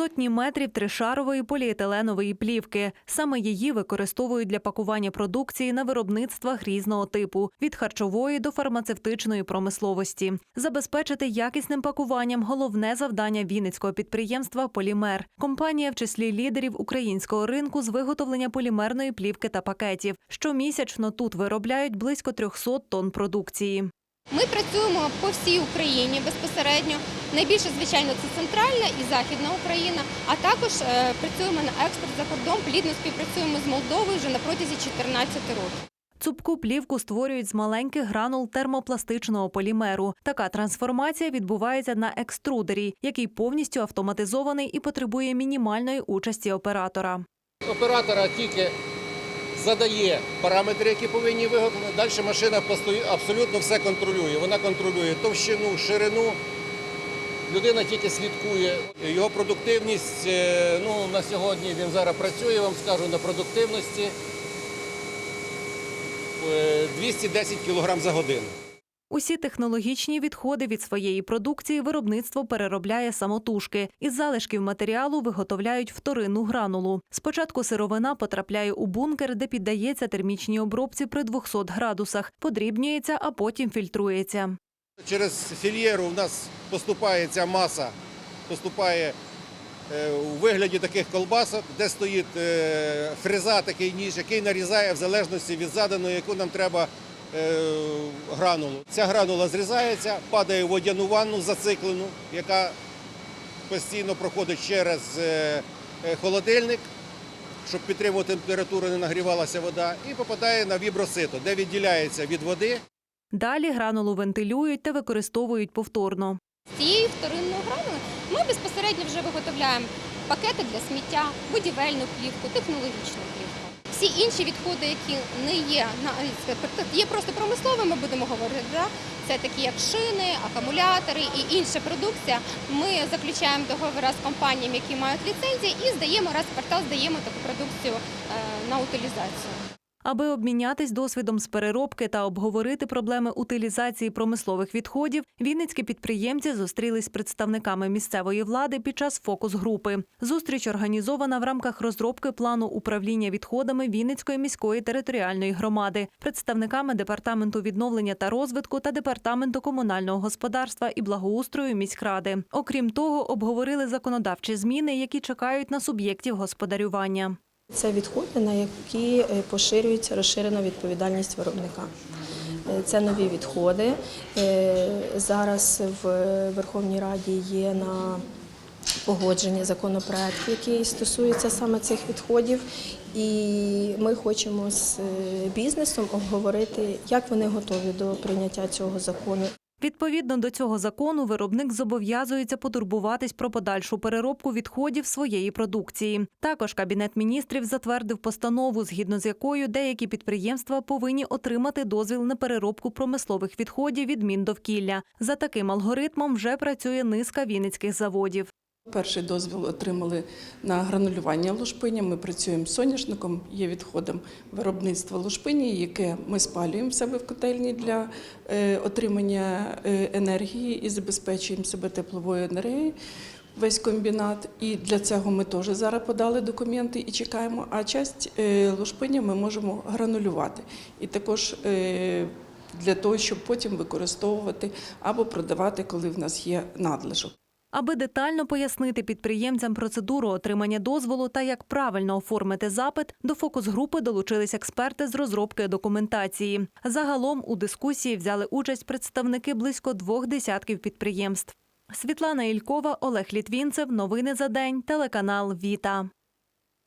Сотні метрів тришарової поліетиленової плівки. Саме її використовують для пакування продукції на виробництвах різного типу від харчової до фармацевтичної промисловості. Забезпечити якісним пакуванням головне завдання вінницького підприємства Полімер. Компанія в числі лідерів українського ринку з виготовлення полімерної плівки та пакетів. Щомісячно тут виробляють близько 300 тонн продукції. Ми працюємо по всій Україні безпосередньо. Найбільше, звичайно, це центральна і західна Україна, а також е, працюємо на експорт за кордон. Плідно співпрацюємо з Молдовою вже на протязі 14 років. Цупку плівку створюють з маленьких гранул термопластичного полімеру. Така трансформація відбувається на екструдері, який повністю автоматизований і потребує мінімальної участі оператора. оператора тільки задає параметри, які повинні виготовити. Далі машина абсолютно все контролює. Вона контролює товщину, ширину. Людина тільки слідкує. Його продуктивність, е, ну, на сьогодні він зараз працює, вам скажу, на продуктивності е, 210 кг за годину. Усі технологічні відходи від своєї продукції виробництво переробляє самотужки. Із залишків матеріалу виготовляють вторинну гранулу. Спочатку сировина потрапляє у бункер, де піддається термічній обробці при 200 градусах, подрібнюється, а потім фільтрується. Через фільєру в нас поступає ця маса, поступає е, у вигляді таких колбасок, де стоїть е, фреза, такий ніж, який нарізає в залежності від заданої, яку нам треба е, гранулу. Ця гранула зрізається, падає в водяну ванну зациклену, яка постійно проходить через холодильник, щоб підтримувати температуру, не нагрівалася вода, і попадає на вібросито, де відділяється від води. Далі гранулу вентилюють та використовують повторно. З цієї вторинної гранули ми безпосередньо вже виготовляємо пакети для сміття, будівельну плівку, технологічну плівку. Всі інші відходи, які не є на є просто промисловими, будемо говорити. Да? Це такі як шини, акумулятори і інша продукція. Ми заключаємо договори з компаніями, які мають ліцензії, і здаємо раз в квартал здаємо таку продукцію е, на утилізацію. Аби обмінятись досвідом з переробки та обговорити проблеми утилізації промислових відходів, вінницькі підприємці зустрілись з представниками місцевої влади під час фокус-групи. Зустріч організована в рамках розробки плану управління відходами Вінницької міської територіальної громади, представниками департаменту відновлення та розвитку та департаменту комунального господарства і благоустрою міськради. Окрім того, обговорили законодавчі зміни, які чекають на суб'єктів господарювання. Це відходи, на які е, поширюється розширена відповідальність виробника. Е, Це нові відходи. Е, Зараз в Верховній Раді є на погодження законопроект, який стосується саме цих відходів. І ми хочемо з бізнесом обговорити, як вони готові до прийняття цього закону. Відповідно до цього закону, виробник зобов'язується потурбуватись про подальшу переробку відходів своєї продукції. Також кабінет міністрів затвердив постанову, згідно з якою деякі підприємства повинні отримати дозвіл на переробку промислових відходів від Міндовкілля. За таким алгоритмом вже працює низка вінницьких заводів. Перший дозвіл отримали на гранулювання лушпиня. Ми працюємо з соняшником, є відходом виробництва лушпині, яке ми спалюємо себе в котельні для е, отримання е, енергії і забезпечуємо себе тепловою енергією. Весь комбінат, і для цього ми теж зараз подали документи і чекаємо. А часть е, лушпиня ми можемо гранулювати. І також для того, щоб потім використовувати або продавати, коли в нас є надлишок. Аби детально пояснити підприємцям процедуру отримання дозволу та як правильно оформити запит, до фокус-групи долучились експерти з розробки документації. Загалом у дискусії взяли участь представники близько двох десятків підприємств. Світлана Ількова, Олег Літвінцев. Новини за день. Телеканал Віта.